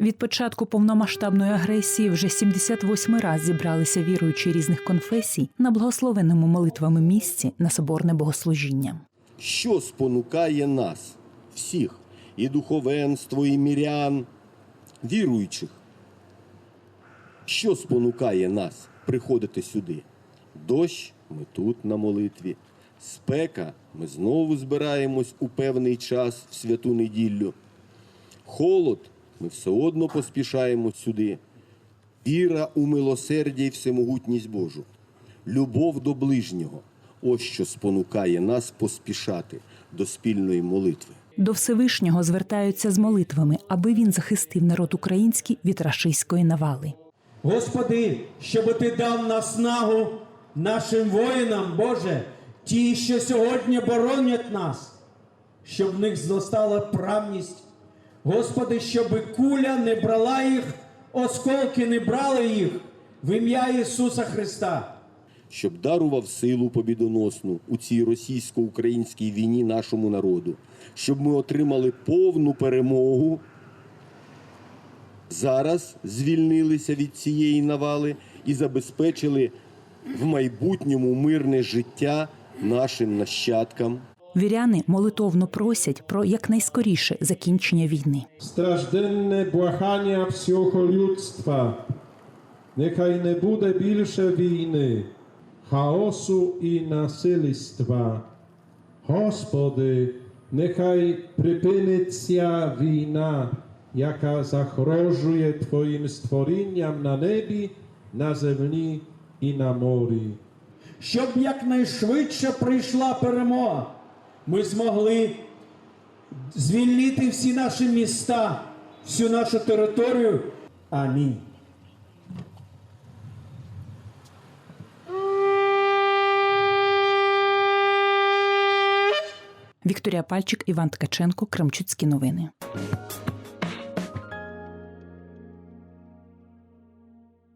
Від початку повномасштабної агресії вже 78 раз зібралися віруючі різних конфесій на благословеному молитвами місці на соборне богослужіння. що спонукає нас, всіх, і духовенство, і мірян, віруючих, що спонукає нас приходити сюди? Дощ ми тут на молитві, спека ми знову збираємось у певний час в святу неділю. Холод ми все одно поспішаємо сюди. Віра у милосердя і всемогутність Божу, любов до ближнього ось що спонукає нас поспішати до спільної молитви. До Всевишнього звертаються з молитвами, аби він захистив народ український від рашистської навали. Господи, щоб ти дав наснагу нашим воїнам, Боже, ті, що сьогодні боронять нас, щоб в них зростала правність. Господи, щоб куля не брала їх, осколки не брали їх в ім'я Ісуса Христа. щоб дарував силу побідоносну у цій російсько-українській війні нашому народу, щоб ми отримали повну перемогу. Зараз звільнилися від цієї навали і забезпечили в майбутньому мирне життя нашим нащадкам. Віряни молитовно просять про якнайскоріше закінчення війни. Стражденне благання всього людства. Нехай не буде більше війни, хаосу і насильства. Господи, нехай припиниться війна, яка загрожує Твоїм створінням на небі, на землі і на морі. Щоб якнайшвидше прийшла перемога, ми змогли звільнити всі наші міста, всю нашу територію. Амінь. Вікторія Пальчик, Іван Ткаченко, Кремчуцькі новини.